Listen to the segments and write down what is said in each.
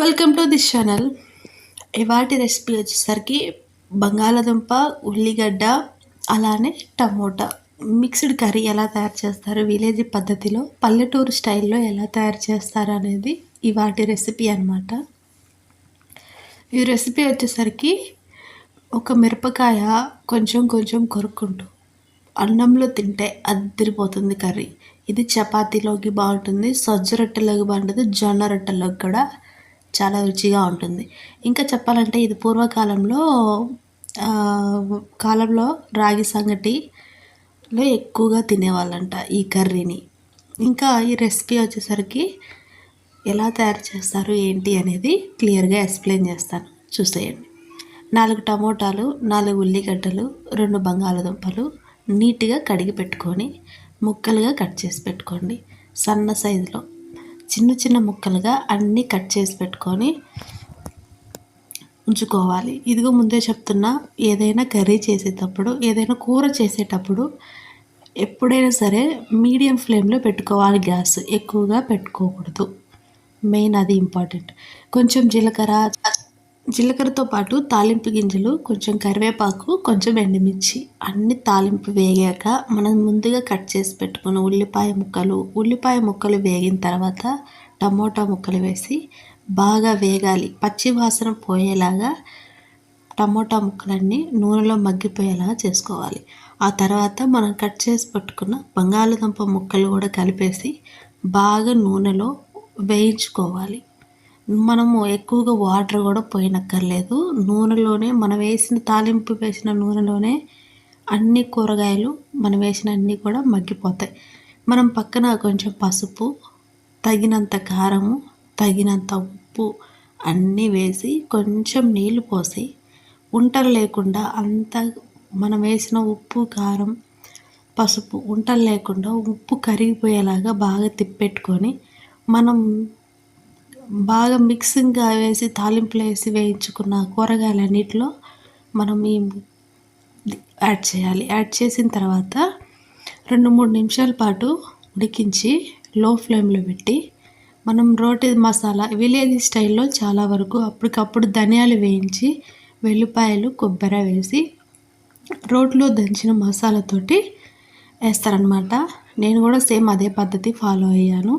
Welcome to this channel ఇవాటి recipe వచ్చేసరికి బంగాళాదుంప ఉల్లిగడ్డ అలానే టమోటా. మిక్స్డ్ కర్రీ ఎలా తయారు చేస్తారు విలేజ్ పద్ధతిలో పల్లెటూరు స్టైల్లో ఎలా తయారు చేస్తారు అనేది ఇవాటి రెసిపీ అనమాట ఈ రెసిపీ వచ్చేసరికి ఒక మిరపకాయ కొంచెం కొంచెం కొరుక్కుంటూ అన్నంలో తింటే అద్దరిపోతుంది కర్రీ. ఇది చపాతీలోకి బాగుంటుంది సజ్జ రొట్టెలోకి బాగుంటుంది జొన్న రొట్టెలోకి కూడా చాలా రుచిగా ఉంటుంది. ఇంకా చెప్పాలంటే ఇది పూర్వకాలంలో కాలంలో రాగి సంగటిలో ఎక్కువగా తినేవాళ్ళంట ఈ కర్రీని. ఇంకా ఈ రెసిపీ వచ్చేసరికి ఎలా తయారు చేస్తారు ఏంటి అనేది క్లియర్గా ఎక్స్ప్లెయిన్ చేస్తాను. చూసేయండి. నాలుగు టమోటాలు నాలుగు ఉల్లిగడ్డలు రెండు బంగాళదుంపలు నీట్గా కడిగి పెట్టుకొని ముక్కలుగా కట్ చేసి పెట్టుకోండి. సన్న సైజులో. చిన్న చిన్న ముక్కలుగా అన్నీ కట్ చేసి పెట్టుకొని ఉంచుకోవాలి. ఇదిగో ముందే చెప్తున్నా ఏదైనా కర్రీ చేసేటప్పుడు ఏదైనా కూర చేసేటప్పుడు ఎప్పుడైనా సరే మీడియం ఫ్లేమ్లో పెట్టుకోవాలి గ్యాస్. ఎక్కువగా పెట్టుకోకూడదు. మెయిన్ అది ఇంపార్టెంట్. కొంచెం జీలకర్ర జీలకర్రతో పాటు తాలింపు గింజలు కొంచెం కరివేపాకు కొంచెం ఎండుమిర్చి. అన్ని తాలింపు వేగాక మనం ముందుగా కట్ చేసి పెట్టుకున్న ఉల్లిపాయ ముక్కలు ఉల్లిపాయ ముక్కలు వేగిన తర్వాత టమోటా ముక్కలు వేసి బాగా వేగాలి. పచ్చి వాసన పోయేలాగా టమోటా ముక్కలన్నీ నూనెలో మగ్గిపోయేలాగా చేసుకోవాలి. ఆ తర్వాత మనం కట్ చేసి పెట్టుకున్న బంగాళదుంప ముక్కలు కూడా కలిపేసి బాగా నూనెలో వేయించుకోవాలి. మనము ఎక్కువగా వాటర్ కూడా పోయినక్కర్లేదు. నూనెలోనే మనం వేసిన తాలింపు వేసిన నూనెలోనే అన్ని కూరగాయలు మనం వేసిన అన్నీ కూడా మగ్గిపోతాయి. మనం పక్కన కొంచెం పసుపు తగినంత కారము తగినంత ఉప్పు అన్నీ వేసి కొంచెం నీళ్ళు పోసి ఉంటలు లేకుండా అంత మనం వేసిన ఉప్పు కారం పసుపు ఉంటలు లేకుండా ఉప్పు కరిగిపోయేలాగా బాగా తిప్పెట్టుకొని మనం బాగా మిక్సింగ్గా వేసి తాలింపులు వేసి వేయించుకున్న కూరగాయలన్నిటిలో మనం ఈ యాడ్ చేయాలి. యాడ్ చేసిన తర్వాత రెండు మూడు నిమిషాల పాటు ఉడికించి లో ఫ్లేమ్లో పెట్టి మనం రోటి మసాలా విలేజ్ స్టైల్లో చాలా వరకు అప్పటికప్పుడు ధనియాలు వేయించి వెల్లిపాయలు కొబ్బరి వేసి రోట్లో దంచిన మసాలాతోటి వేస్తారనమాట నేను కూడా సేమ్ అదే పద్ధతి ఫాలో అయ్యాను.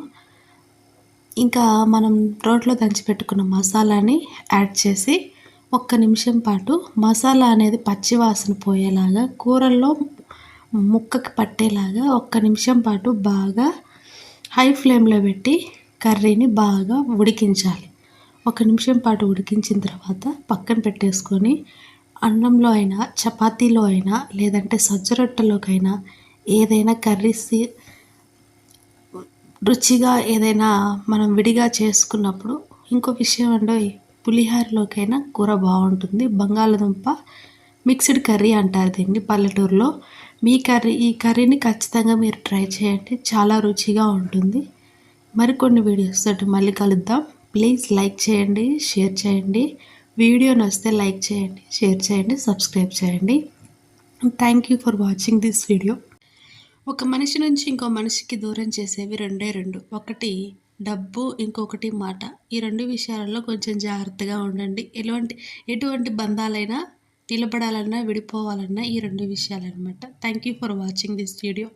ఇంకా మనం రోట్లో దంచి పెట్టుకున్న మసాలాని యాడ్ చేసి ఒక్క నిమిషం పాటు మసాలా అనేది పచ్చి వాసన పోయేలాగా కూరల్లో ముక్కకి పట్టేలాగా ఒక్క నిమిషం పాటు బాగా హై ఫ్లేమ్లో పెట్టి కర్రీని బాగా ఉడికించాలి. ఒక నిమిషం పాటు ఉడికించిన తర్వాత పక్కన పెట్టేసుకొని అన్నంలో అయినా చపాతీలో అయినా లేదంటే సజ్జ రొట్టెలోకైనా ఏదైనా కర్రీస్ రుచిగా ఏదైనా మనం విడిగా చేసుకున్నప్పుడు ఇంకో విషయం అంటే పులిహోరలోకైనా కూర బాగుంటుంది. బంగాళదుంప మిక్స్డ్ కర్రీ అంటారు దీన్ని పల్లెటూరులో. మీ కర్రీ ఈ కర్రీని ఖచ్చితంగా మీరు ట్రై చేయండి చాలా రుచిగా ఉంటుంది. మరికొన్ని వీడియోస్ తోటి మళ్ళీ కలుద్దాం. ప్లీజ్ లైక్ చేయండి షేర్ చేయండి. వీడియో నచ్చితే లైక్ చేయండి షేర్ చేయండి సబ్స్క్రైబ్ చేయండి. Thank you for watching this video ఒక మనిషి నుంచి ఇంకో మనిషికి దూరం చేసేవి రెండే రెండు. ఒకటి డబ్బు ఇంకొకటి మాట. ఈ రెండు విషయాలలో కొంచెం జాగ్రత్తగా ఉండండి. ఎటువంటి ఎటువంటి బంధాలైనా నిలబడాలన్నా విడిపోవాలన్నా ఈ రెండు విషయాలన్నమాట. Thank you for watching this video